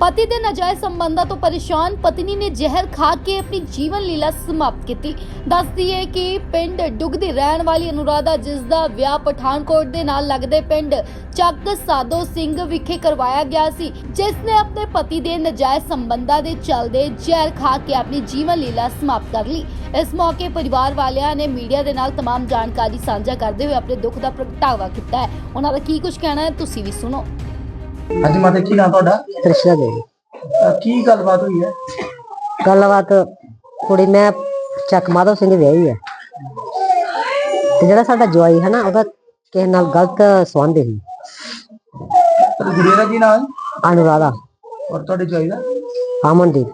ਪਤੀ ਦੇ ਨਾਜਾਇਜ਼ ਸੰਬੰਧਾਂ ਤੋਂ ਪਰੇਸ਼ਾਨ ਪਤਨੀ ਨੇ ਜ਼ਹਿਰ ਖਾ ਕੇ ਆਪਣੀ ਜੀਵਨ ਲੀਲਾ ਸਮਾਪਤ ਕੀਤੀ ਦੱਸਦੀ ਹੈ ਕਿ ਪਿੰਡ ਡੁਗਦੀ ਰਹਿਣ ਵਾਲੀ ਅਨੁਰਾਧਾ ਜਿਸ ਦਾ ਵਿਆਹ ਪਠਾਨਕੋਟ ਦੇ ਨਾਲ ਲੱਗਦੇ ਪਿੰਡ ਚੱਕ ਸਾਧੋ ਸਿੰਘ ਵਿਖੇ ਕਰਵਾਇਆ ਗਿਆ ਸੀ ਜਿਸ ਨੇ ਆਪਣੇ ਪਤੀ ਦੇ ਨਾਜਾਇਜ਼ ਸੰਬੰਧਾਂ ਦੇ ਚੱਲਦੇ ਜ਼ਹਿਰ ਖਾ ਕੇ ਆਪਣੀ ਜੀਵਨ ਲੀਲਾ ਸਮਾਪਤ ਕਰ ਲਈ ਇਸ ਮੌਕੇ ਪਰਿਵਾਰ ਵਾਲਿਆਂ ਨੇ ਮੀਡੀਆ ਦੇ ਨਾਲ तमाम ਜਾਣਕਾਰੀ ਸਾਂਝਾ ਕਰਦੇ ਹੋਏ ਆਪਣੇ ਦੁੱਖ ਦਾ ਪ੍ਰਗਟਾਵਾ ਕੀਤਾ ਹੈ ਉਹਨਾਂ ਦਾ ਕੀ ਕੁਝ ਕਹਿਣਾ ਹੈ ਤੁਸੀਂ ਵੀ ਸੁਣੋ ਹਾਂਜੀ ਮਾਤਾ ਕੀ ਨਾਮ ਤੁਹਾਡਾ? ਤ੍ਰਿਸ਼ਨਾ ਦੇਵੀ। ਅਹ ਕੀ ਗੱਲਬਾਤ ਹੋਈ ਹੈ? ਗੱਲਬਾਤ ਕੁੜੀ ਮੈਂ ਚੱਕ ਮਾਧੋ ਸਿੰਘ ਵਿਆਹੀ ਹੈ। ਤੇ ਜਿਹੜਾ ਸਾਡਾ ਜਵਾਈ ਹੈ ਨਾ ਉਹਦਾ ਕਿਸੇ ਨਾਲ ਗਲਤ ਸੰਬੰਧ ਸੀ। ਗੁੜੀਆ ਦਾ ਕੀ ਨਾਮ? ਹੈ ਅਨੁਰਾਧਾ। ਔਰ ਤੁਹਾਡੇ ਚਾਹੀਦਾ ਅਮਨਦੀਪ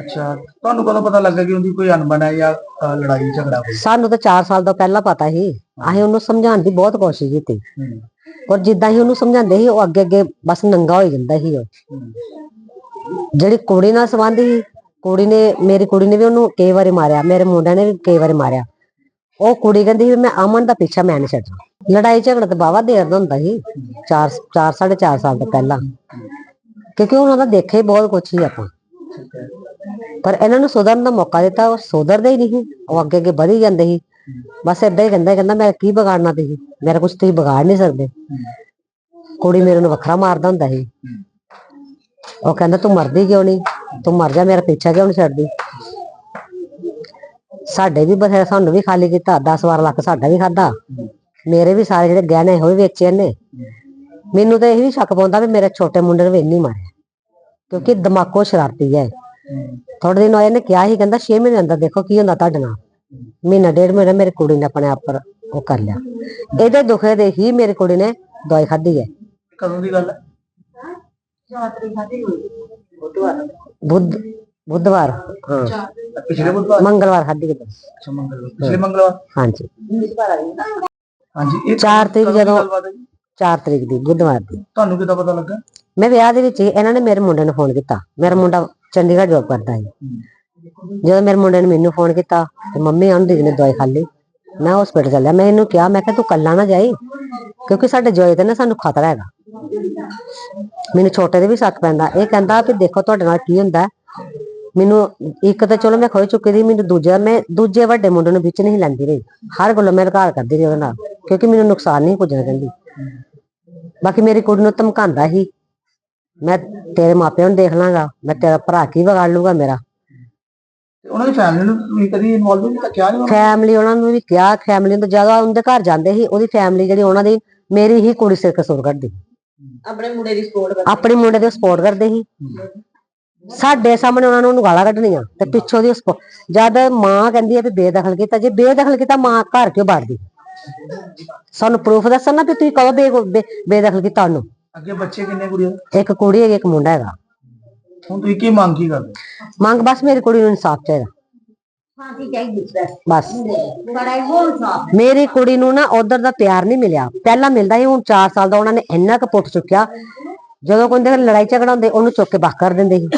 ਅੱਛਾ ਤੁਹਾਨੂੰ ਕਦੋਂ ਪਤਾ ਲੱਗਾ ਕਿ ਉਹਦੀ ਕੋਈ ਅਣਬਣ ਹੈ ਜਾਂ ਅਹ, ਲੜਾਈ ਝਗੜਾ ਹੋਈ ਸਾਨੂੰ ਤਾਂ 4 ਸਾਲ ਤੋਂ ਪਹਿਲਾਂ ਪਤਾ ਸੀ। ਅਸੀਂ ਉਹਨੂੰ ਸਮਝਾਉਣ ਦੀ ਬਹੁਤ ਕੋਸ਼ਿਸ਼ ਕੀਤੀ। ਔਰ ਜਿੱਦਾਂ ਹੀ ਉਹਨੂੰ ਸਮਝਾਉਂਦੇ ਸੀ, ਉਹ ਅੱਗੇ ਅੱਗੇ ਬਸ ਨੰਗਾ ਹੋ ਜਾਂਦਾ ਸੀ ਉਹ। ਜਿਹੜੀ ਕੁੜੀ ਨਾਲ ਸੰਬੰਧ ਸੀ, ਕੁੜੀ ਨੇ, ਮੇਰੀ ਕੁੜੀ ਨੇ ਵੀ ਉਹਨੂੰ ਕਈ ਵਾਰੀ ਮਾਰਿਆ, ਮੇਰੇ ਮੁੰਡੇ ਨੇ ਵੀ ਕਈ ਵਾਰੀ ਮਾਰਿਆ। ਉਹ ਕੁੜੀ ਕਹਿੰਦੀ ਸੀ, ਮੈਂ ਅਮਨ ਦਾ ਪਿੱਛਾ ਮੈਂ ਨਹੀਂ ਛੱਡਣਾ। ਲੜਾਈ ਝਗੜਾ ਤੇ ਬਾਵਾ ਦੇਰ ਦਾ ਹੁੰਦਾ ਸੀ 4 4 4.5 ਸਾਲ ਤੋਂ ਪਹਿਲਾਂ। ਕਿਉਂਕਿ ਉਹਨਾਂ ਦਾ ਦੇਖਿਆ ਹੀ ਬਹੁਤ ਕੁਛ ਸੀ ਆਪਾਂ। ਪਰ ਇਹਨਾਂ ਨੂੰ ਸੁਧਰਨ ਦਾ ਮੌਕਾ ਦਿੱਤਾ, ਉਹ ਸੁਧਰਦੇ ਹੀ ਨਹੀਂ ਸੀ। ਉਹ ਅੱਗੇ ਅੱਗੇ ਵਧੀ ਜਾਂਦੇ ਸੀ। ਬਸ ਏਦਾਂ ਹੀ ਕਹਿੰਦਾ ਕਹਿੰਦਾ ਮੈਂ ਕੀ ਵਿਗਾੜਨਾ ਤੁਸੀਂ? ਮੇਰਾ ਕੁਝ ਤੁਸੀਂ ਵਿਗਾੜ ਨਹੀਂ ਸਕਦੇ। ਕੁੜੀ ਮੇਰੇ ਨੂੰ ਵੱਖਰਾ ਮਾਰਦਾ ਹੁੰਦਾ ਸੀ। ਉਹ ਕਹਿੰਦਾ, ਤੂੰ ਮਰਦੀ ਕਿਉਂ ਨਹੀਂ? ਤੂੰ ਮਰ ਜਾ, ਮੇਰਾ ਪਿੱਛਾ ਕਿਉਂ ਨਹੀਂ ਛੱਡਦੀ? ਸਾਡੇ ਵੀ ਬਥੇਰਾ ਸਾਨੂੰ ਵੀ ਖਾਲੀ ਕੀਤਾ 10 12 ਲੱਖ ਸਾਡਾ ਵੀ ਖਾਦਾ ਮੇਰੇ ਵੀ ਸਾਰੇ ਜਿਹੜੇ ਗਹਿਣੇ ਹੋਏ ਵੇਚੇ ਨੇ ਮੈਨੂੰ ਤਾਂ ਇਹ ਵੀ ਸ਼ੱਕ ਪਾਉਂਦਾ ਵੀ ਮੇਰੇ ਛੋਟੇ ਮੁੰਡੇ ਨੂੰ ਵੀ ਇੰਨੀ ਮਾਰਿਆ। ਕਿਉਂਕਿ ਦਿਮਾਗੋ ਸ਼ਰਾਰਤੀ ਹੈ। ਥੋੜੇ ਦਿਨ ਹੋਏ ਨੇ ਕਿਹਾ ਸੀ, ਕਹਿੰਦਾ 6 ਮਹੀਨੇ ਅੰਦਰ ਦੇਖੋ ਕੀ ਹੁੰਦਾ ਤੁਹਾਡੇ ਨਾਲ। ਮਹੀਨਾ ਡੇਢ ਮਹੀਨਾ ਮੇਰੀ ਕੁੜੀ ਨੇ ਆਪਣੇ ਆਪ ਪਰ ਉਹ ਕਰ ਲਿਆ। ਇਹਦੇ ਦੁੱਖੇ ਦੇ ਹੀ ਮੇਰੀ ਕੁੜੀ ਨੇ ਦਵਾਈ ਖਾਧੀ ਹੈ। ਕਦੋਂ ਦੀ ਗੱਲ ਹੈ? ਬੁੱਧ ਬੁੱਧਵਾਰ। ਹਾਂ। ਪਿਛਲੇ ਬੁੱਧਵਾਰ? ਮੰਗਲਵਾਰ ਖਾਧੀ ਕਿਤੇ ਅੱਛਾ ਮੰਗਲਵਾਰ। ਪਿਛਲੇ ਮੰਗਲਵਾਰ? ਹਾਂਜੀ। ਹਾਂਜੀ ਇਹ ਚਾਰ ਤਰੀਕ ਕਦੋਂ ਦੀ ਜਦੋਂ- ਗੱਲਬਾਤ ਹੈ ਜੀ? 4 ਤਰੀਕ ਦੀ ਬੁੱਧਵਾਰ ਦੀ। ਤੁਹਾਨੂੰ ਕਿਦਾਂ ਪਤਾ ਲੱਗਾ? ਮੈਂ ਵਿਆਹ ਦੇ ਵਿੱਚ ਹੀ ਇਹਨਾਂ ਨੇ ਮੇਰੇ ਮੁੰਡੇ ਨੂੰ ਫੋਨ ਕੀਤਾ। ਮੇਰਾ ਮੁੰਡਾ ਚੰਡੀਗੜ੍ਹ ਜੋਬ ਕਰਦਾ ਹੈ। ਜਦੋਂ ਮੇਰੇ ਮੁੰਡੇ ਨੇ ਮੈਨੂੰ ਫੋਨ ਕੀਤਾ ਤੇ ਮੰਮੀ ਉਹਨੂੰ ਦੀ ਨੇ ਦਵਾਈ ਖਾ ਲਈ, ਮੈਂ ਹਸਪੀਟਲ ਚੱਲਿਆ, ਮੈਂ ਇਹਨੂੰ ਕਿਹਾ, ਮੈਂ ਕਿਹਾ ਤੂੰ ਕੱਲਾ ਨਾ ਜਾਈ, ਕਿਉਂਕਿ ਸਾਡੇ ਜੋਏ ਤੇ ਨਾ ਸਾਨੂੰ ਖਤਰਾ ਹੈਗਾ। ਮੈਨੂੰ ਛੋਟੇ ਦੇ ਵੀ ਸ਼ੱਕ ਪੈਂਦਾ, ਇਹ ਕਹਿੰਦਾ ਵੀ ਦੇਖੋ ਤੁਹਾਡੇ ਨਾਲ ਕੀ ਹੁੰਦਾ, ਮੈਨੂੰ ਇੱਕ ਤਾਂ ਚਲੋ ਮੈਂ ਖੋਈ ਚੁੱਕੀ ਦੀ, ਮੈਨੂੰ ਦੂਜਾ, ਮੈਂ ਦੂਜੇ ਵੱਡੇ ਮੁੰਡੇ ਨੂੰ ਵਿੱਚ ਨਹੀਂ ਲੈਂਦੀ ਰਹੀ, ਹਰ ਗੱਲੋਂ ਮੈਂ ਘਰ ਕਰਦੀ ਰਹੀ ਉਹਦੇ ਨਾਲ, ਕਿਉਂਕਿ ਮੈਨੂੰ ਨੁਕਸਾਨ ਨਹੀਂ ਪੁੱਜਣਾ ਕਹਿੰਦੀ ਬਾਕੀ ਮੇਰੀ ਕੁੜੀ ਨੂੰ ਧਮਕਾਉਂਦਾ ਸੀ, ਮੈਂ ਤੇਰੇ ਮਾਪਿਆਂ ਨੂੰ ਦੇਖ ਲਾਂਗਾ, ਮੈਂ ਤੇਰਾ ਭਰਾ ਕੀ ਵਿਗਾੜ ਲੂਗਾ ਮੇਰਾ। ਉਹਨਾਂ ਦੀ ਫੈਮਿਲੀ ਨੂੰ ਤੁਸੀਂ ਕਦੀ ਇਨਵੋਲਵ ਨਹੀਂ ਕਿਹਾ ਨਹੀਂ ਫੈਮਿਲੀ ਉਹਨਾਂ ਨੂੰ ਵੀ ਕਿਹਾ ਫੈਮਿਲੀ ਤੋਂ ਜ਼ਿਆਦਾ ਉਹਦੇ ਘਰ ਜਾਂਦੇ ਸੀ ਉਹਦੀ ਫੈਮਿਲੀ ਜਿਹੜੀ ਉਹਨਾਂ ਦੀ ਮੇਰੀ ਹੀ ਕੁੜੀ ਸਿਰ ਕਸੂਰ ਕੱਢਦੀ ਆਪਣੇ ਮੁੰਡੇ ਦੀ ਸਪੋਰਟ ਆਪਣੇ ਮੁੰਡੇ ਦੇ ਸਪੋਰਟ ਕਰਦੇ ਸੀ। ਸਾਡੇ ਸਾਹਮਣੇ ਉਹਨਾਂ ਨੂੰ ਉਹਨੂੰ ਗਾਲਾਂ ਕੱਢਣੀਆਂ ਤੇ ਪਿੱਛੋਂ ਦੀ ਜਦ ਮਾਂ ਕਹਿੰਦੀ ਹੈ ਵੀ ਬੇਦਖਲ ਕੀਤਾ ਜੇ ਬੇਦਖਲ ਕੀਤਾ ਮਾਂ ਘਰ ਕਿਉਂ ਬਾੜਦੀ? ਸਾਨੂੰ ਪ੍ਰੂਫ ਦੱਸਣ ਨਾ ਵੀ ਤੁਸੀਂ ਕਦੋਂ ਬੇਦਖਲ ਕੀਤਾ ਉਹਨੂੰ। ਅੱਗੇ ਬੱਚੇ ਕਿੰਨੇ ਕੁੜੀਆਂ? ਇੱਕ ਕੁੜੀ ਹੈਗੀ ਇੱਕ ਮੁੰਡਾ ਹੈਗਾ। ਹੁਣ ਤੁਸੀਂ ਕੀ ਮੰਗ ਕੀ ਕਰਦੇ? ਮੰਗ ਬਸ ਮੇਰੀ ਕੁੜੀ ਨੂੰ ਇਨਸਾਫ ਚਾਹੀਦਾ। ਫਾਂਸੀ ਚਾਹੀਦੀ ਬਸ। ਬੜਾ ਹੀ ਬਹੁਤ ਸਾਫ਼ ਮੇਰੀ ਕੁੜੀ ਨੂੰ ਨਾ ਉਧਰ ਦਾ ਪਿਆਰ ਨਹੀਂ ਮਿਲਿਆ। ਪਹਿਲਾਂ ਮਿਲਦਾ ਸੀ ਹੁਣ 4 ਸਾਲ ਦਾ ਉਹਨਾਂ ਨੇ ਇੰਨਾ ਕੁ ਪੁੱਟ ਚੁੱਕਿਆ। ਜਦੋਂ ਕੋਈ ਲੜਾਈ ਝਗੜਾ ਹੁੰਦੇ ਉਹਨੂੰ ਚੁੱਕ ਕੇ ਬਾਹਰ ਕਰ ਦਿੰਦੇ ਸੀ।